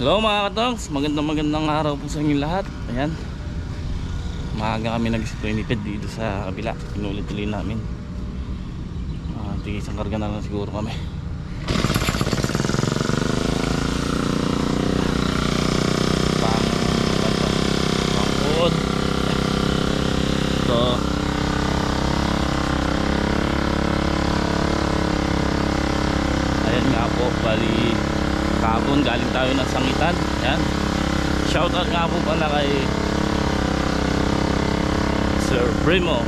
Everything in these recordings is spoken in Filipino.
Hello mga katongs, magandang magandang araw po sa inyo lahat. Ayan. Maaga kami nag-spriniped dito sa kabila. Inulit-ulit namin. Uh, Tingin isang karga na lang siguro kami Pang Pangkod Ito Ayan nga po, bali Kahapon galing tayo ng sangitan Yan Shoutout nga po pala kay Sir Primo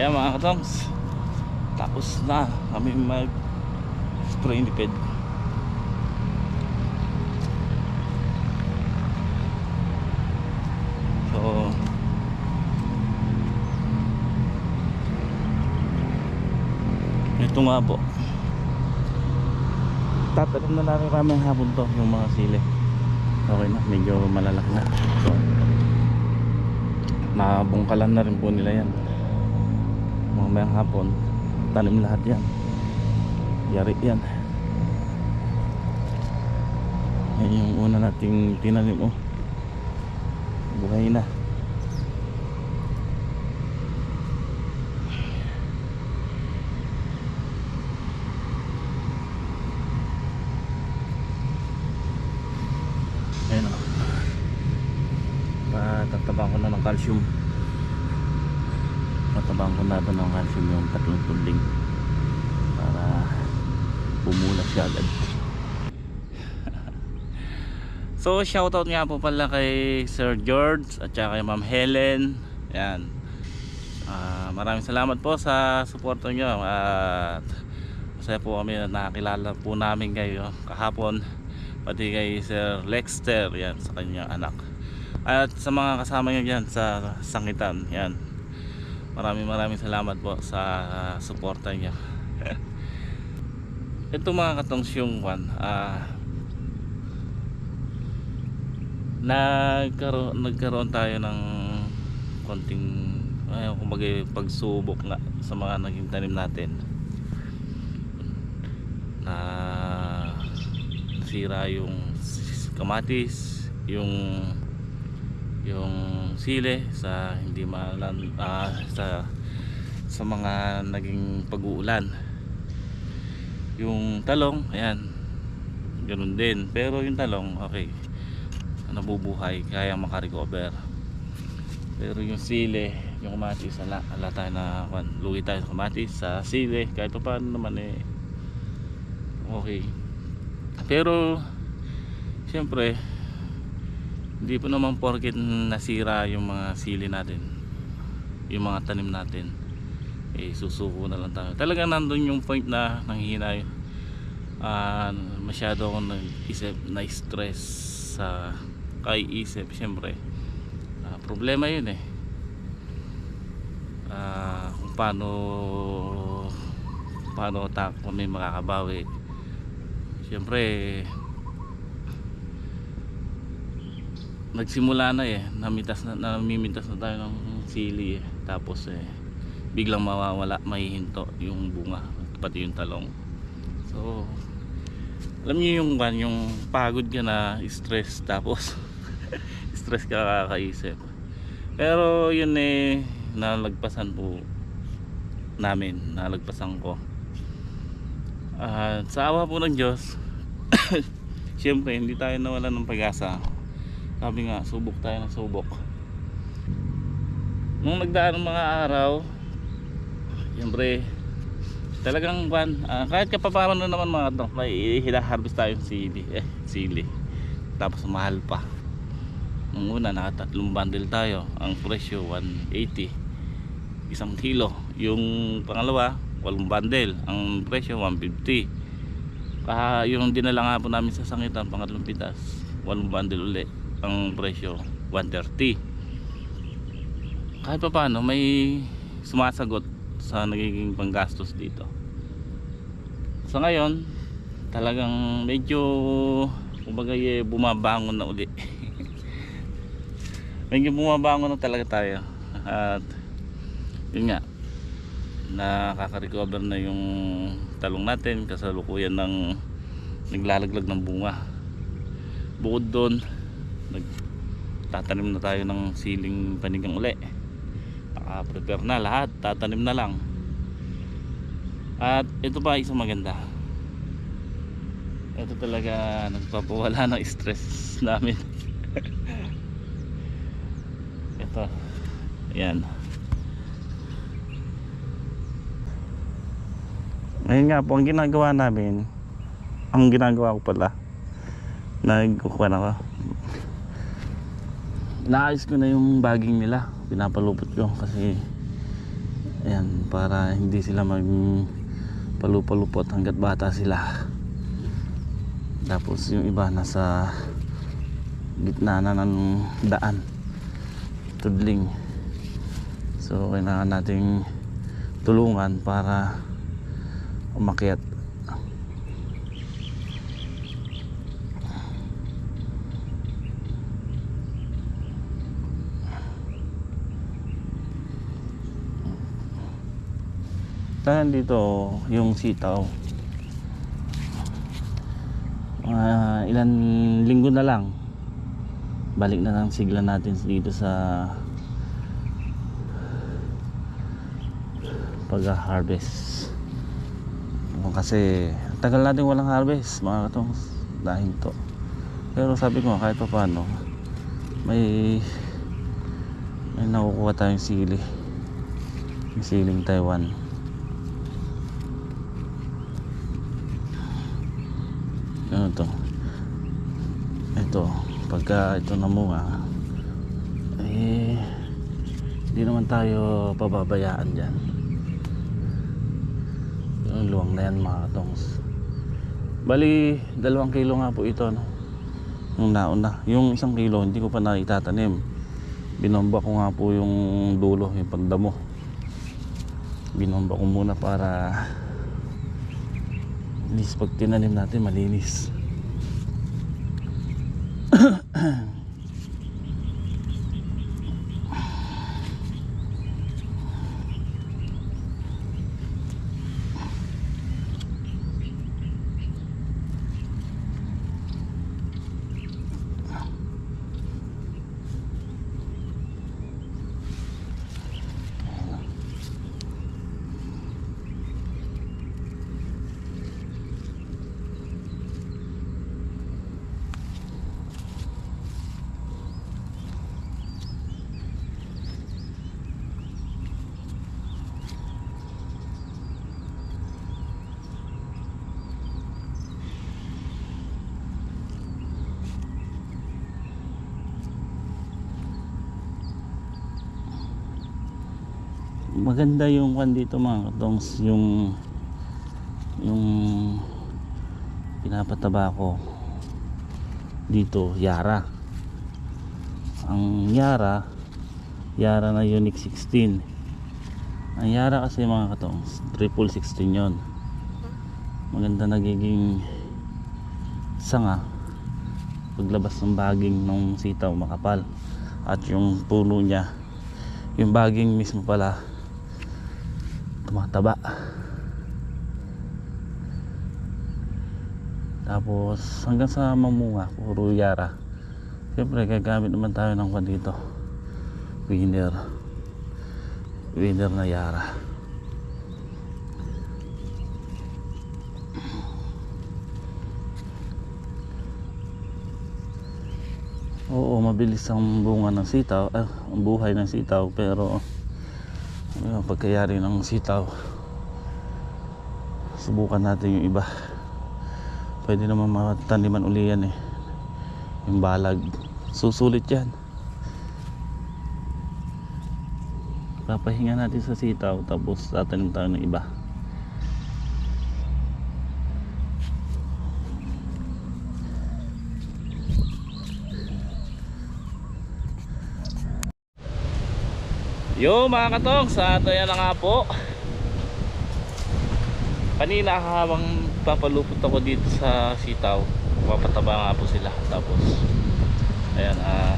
Ayan mga katongs. Tapos na. Kami mag Spriniped So Ito nga po. Tatanim na namin kami hapon to Yung mga sili. Okay na, medyo malalaki na. So Nabungkalan na rin po nila yan mamayang hapon tanim lahat yan. Yari yan. Yan yung una nating tinanim oh. Buhay na. Ayun oh. Patataba ko na ng calcium tatabang ko na ito ng calcium yung tatlong tuling para bumulas siya agad. So shoutout nga po pala kay Sir George at saka kay Ma'am Helen. Yan Ah, maraming salamat po sa suporta nyo at masaya po kami na nakakilala po namin kayo kahapon pati kay Sir Lexter yan sa kanyang anak. At sa mga kasama nyo dyan sa sangitan yan maraming maraming salamat po sa suporta nyo ito mga katongs yung one ah nagkaroon, nagkaroon tayo ng konting ayaw kumbaga pagsubok nga sa mga naging tanim natin. Na nasira yung kamatis yung yung sile sa hindi malan ah, sa sa mga naging pag-uulan. Yung talong ayan ganun din. Pero yung talong okay nabubuhay kaya makarecover. Pero yung sile yung kamatis ala, ala tayo na kwan, lugi tayo sa kamatis sa sile kahit pa paano naman eh okay. Pero syempre hindi po naman porket nasira yung mga sili natin yung mga tanim natin eh susuko na lang tayo. Talagang nandun yung point na nanghihina yun Ah, masyado akong nag-isip na stress sa kay isip syempre Ah, problema yun eh. Ah, kung paano paano ta kami makakabawi. Syempre nagsimula na eh. Namitas na namimitas na tayo ng sili eh. tapos eh biglang mawawala mahihinto yung bunga pati yung talong. So alam niyo yung one, yung pagod ka na stress tapos stress ka kakaisip. Pero yun eh nalagpasan po namin nalagpasan ko. At sa awa po ng Diyos syempre hindi tayo nawala ng pag-asa sabi nga subok tayo ng subok. Nung nagdaan ng mga araw syempre talagang kwan ah, kahit kapapano naman mga to may hinaharvest tayong sili eh sili. Tapos mahal pa. Nung una nakatatlong bundle tayo. Ang presyo 180 isang kilo. Yung pangalawa walong bundle. Ang presyo 150 Kaha, yung dinala nga po namin sa sangitan pangatlong pitas walong bundle uli ang presyo 130 kahit pa paano may sumasagot sa nagiging panggastos dito. Sa ngayon talagang medyo kumbaga eh, bumabangon na uli. Medyo bumabangon na talaga tayo. At yun nga nakaka-recover na yung talong natin kasalukuyan ng naglalaglag ng bunga. Bukod doon nagtatanim na tayo ng siling panigang uli. Naka-prepare na lahat tatanim na lang. At ito pa isang maganda. Ito talaga nagpapawala ng stress namin. Ito yan ngayon nga po ang ginagawa namin ang ginagawa ko pala nagkukuha na ako inaayos ko na yung baging nila. Pinapalupot ko kasi ayan para hindi sila mag palupalupot hanggat bata sila. Tapos yung iba nasa gitna na ng daan. Tudling. So kailangan nating tulungan para umakyat Tahan dito yung sitaw. Mga ilan linggo na lang. Balik na lang sigla natin dito sa pag-harvest. Kasi tagal natin walang harvest mga katong dahil to. Pero sabi ko kahit pa paano may May nakukuha tayong sili. Yung siling Taiwan. Ano to? Ito, pagka ito namunga, eh, hindi naman tayo pababayaan dyan. Yung luwang na yan mga katongs. Bali, dalawang kilo nga po ito, no? Yung nauna. Yung isang kilo, hindi ko pa naitatanim. Binomba ko nga po yung dulo, yung pagdamo. Binomba ko muna para at least pag tinanim natin malinis. 咳 咳 maganda yung kwan dito mga katongs yung yung pinapataba ko dito Yara. Ang Yara Yara na Unique 16 ang Yara kasi mga katongs triple 16 yon maganda nagiging sanga paglabas ng baging ng sitaw makapal at yung puno niya yung baging mismo pala tumataba. Tapos hanggang sa mamunga puro yara. Siyempre gagamit naman tayo ng kwan dito. Winner. Winner na yara. Oo, mabilis ang bunga ng sitaw, eh, ang buhay ng sitaw, pero ano, pagkayari ng sitaw, subukan natin yung iba. Pwede naman mataniman uli yan eh. Yung balag, susulit yan. Papahinga natin sa sitaw, tapos tatanim tayo ng iba. Yo mga katong, sa ato yan na nga po. Kanina habang papalupot ako dito sa sitaw Papataba nga po sila. Tapos Ayan ah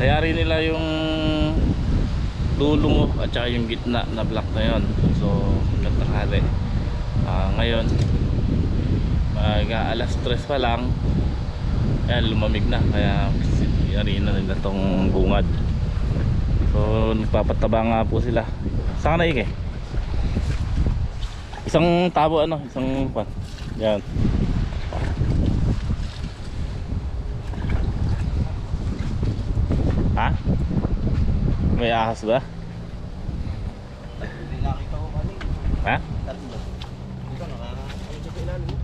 Tayari nila yung Dulo mo at saka yung gitna na block na yon So hanggang tanghali. Ah, Ngayon Mag alas 3 pa lang. Ayan lumamig na. Kaya Yari na nila tong bungad So nagpapataba nga po sila. Saan ka naik eh? Isang tabo ano, isang pan. Yan. Ha? May ahas ba? Ha? Tatlo. Ito nakakaano sa ilalim.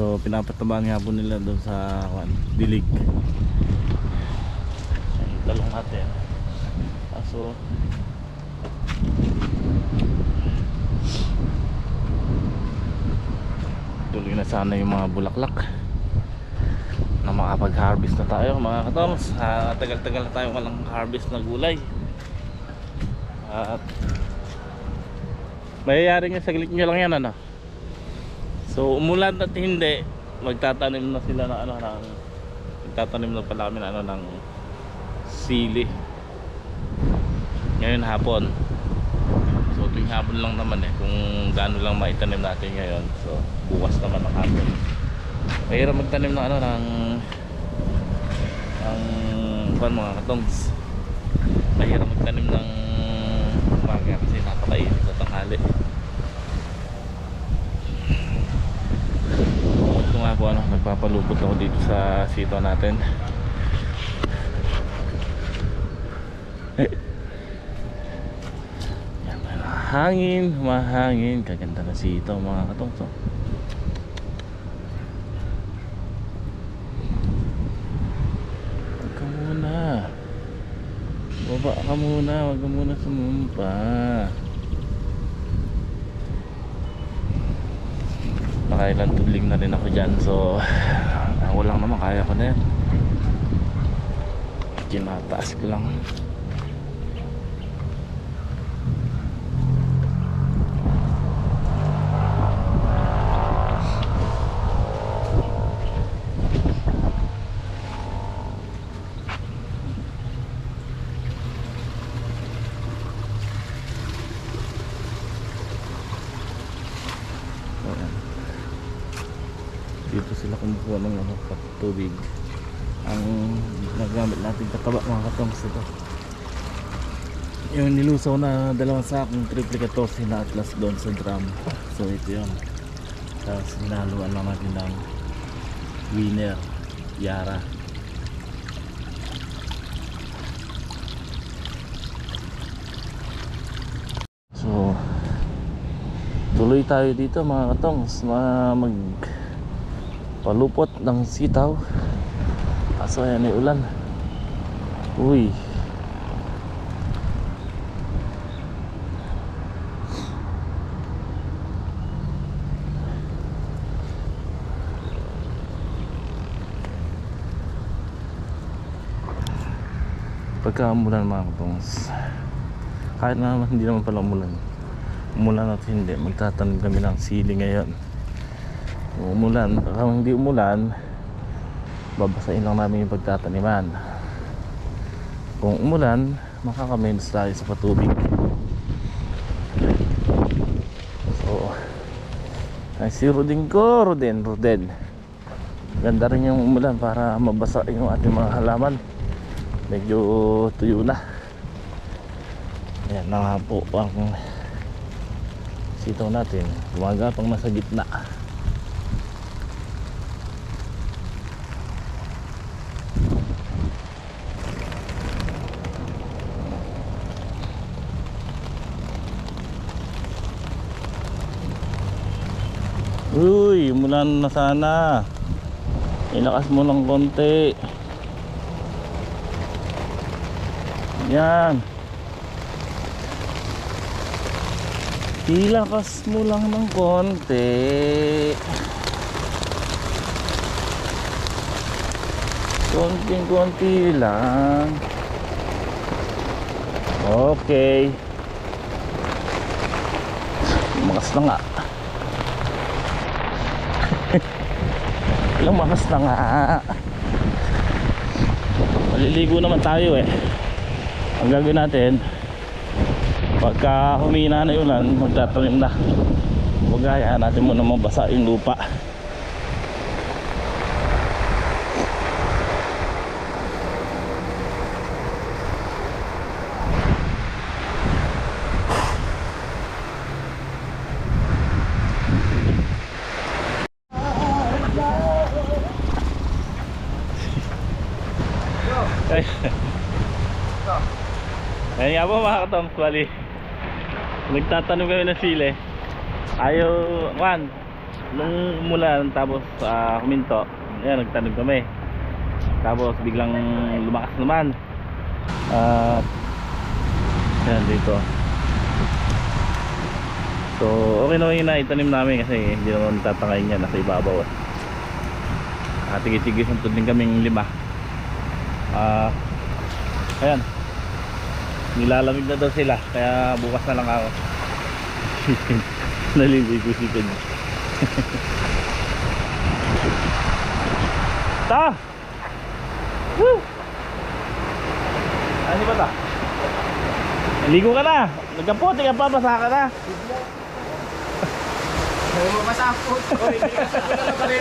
So pinapatabahan nga po nila doon sa kwan, dilig. Ay, talong natin. Kaso tuloy na sana yung mga bulaklak na makapag-harvest na tayo mga katongs Ah, tagal-tagal na tayo walang harvest na gulay at mayayari nga saglit nyo lang yan ano So umulan at hindi, magtatanim na sila ng ano ng magtatanim na pala kami ng ano ng sili. Ngayon hapon. So tuwing hapon lang naman eh kung gaano lang maitanim natin ngayon. So bukas naman ang hapon. Mahirap magtanim ng ano ng ng kuan mga katongs. Mahirap magtanim ng umaga kasi Nakapalubot ako dito sa sito natin. Yan, hangin, mahangin. Kaganda na sito mga katongso. Huwag ka muna. Baba ka muna. Huwag ka muna sumumpa. Nakailan tudling na rin ako dyan. So, ako lang naman. Kaya ko na yan. Kinataas ko lang. Ayan. Dito sila kumukuha ng ano, pat- tubig. Ang nagamit natin kataba mga katongs ito. Yung nilusaw na dalawang sakong triple 14 na atlas doon sa drum. So ito yun. Tapos hinaluan lang natin ng winner, yara. So, tuloy tayo dito mga katongs ma mag palupot ng sitaw kaso ayan ay ulan uy. Pagka umulan mga katongs kahit naman hindi naman pala umulan. Umulan at hindi. Magtatanim kami ng sili ngayon. Umulan. Kung hindi umulan babasain lang namin yung pagtataniman kung umulan makakamenos tayo sa patubig so ay si Rodin ko Rodin Rodin ganda rin yung umulan para mabasa yung ating mga halaman medyo tuyo na Ayan na nga po ang sitaw natin. Gumagapang nasa gitna. Uy, umulan na sana. Ilakas mo ng konti. Yan. Ilakas mo lang ng konti. Konting konti lang. Okay. Makas na nga. Ilang makas na nga. Maliligo naman tayo eh. Ang gagawin natin, pagka humina na yung ulan magtatanim na hayaan natin muna mabasa yung lupa Ay. Ayun nga po mga katongs, bali. Nagtatanong kami ng sili. Ayaw, man, nung umulan tapos ah, huminto, ayan, nagtanong kami. Tapos biglang lumakas naman. At, ayan dito. So, okay naman yung naitanim namin kasi hindi naman tatangayin yan, nasa ibabaw. At tigis-tigis ang tudling kaming lima. Ah, ayan nilalamig na daw sila kaya bukas na lang ako. Naliligo si Ted. Ta! Woo! ano ba ta naligo ka na. Nagkapote ka pa basa ka na. Mo masapot. Oy, hindi ka sa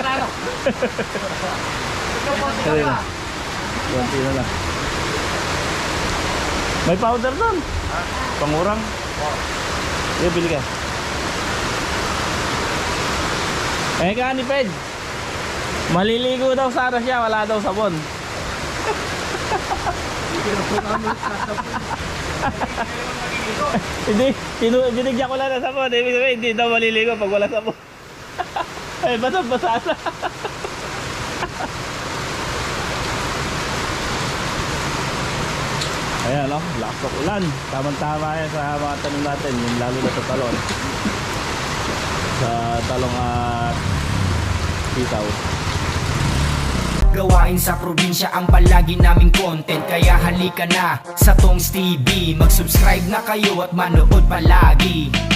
na no. Kaya na. Konti na lang may powder doon pangurang yeah, bili ka eh ka ni Ped Maliligo daw sana siya, wala daw sabon. hindi, tinu binigyan ko lang ng sabon. Ibig sabihin, hindi daw maliligo pag wala sabon. Ay, basang-basa na. Ayan, oh, lakas ng ulan. Tamang-tama yan sa mga tanim natin, yung lalo na sa talon. Sa talong at sitaw. Gawain sa probinsya ang palagi naming content Kaya halika na sa Tongs TV Mag-subscribe na kayo at manood palagi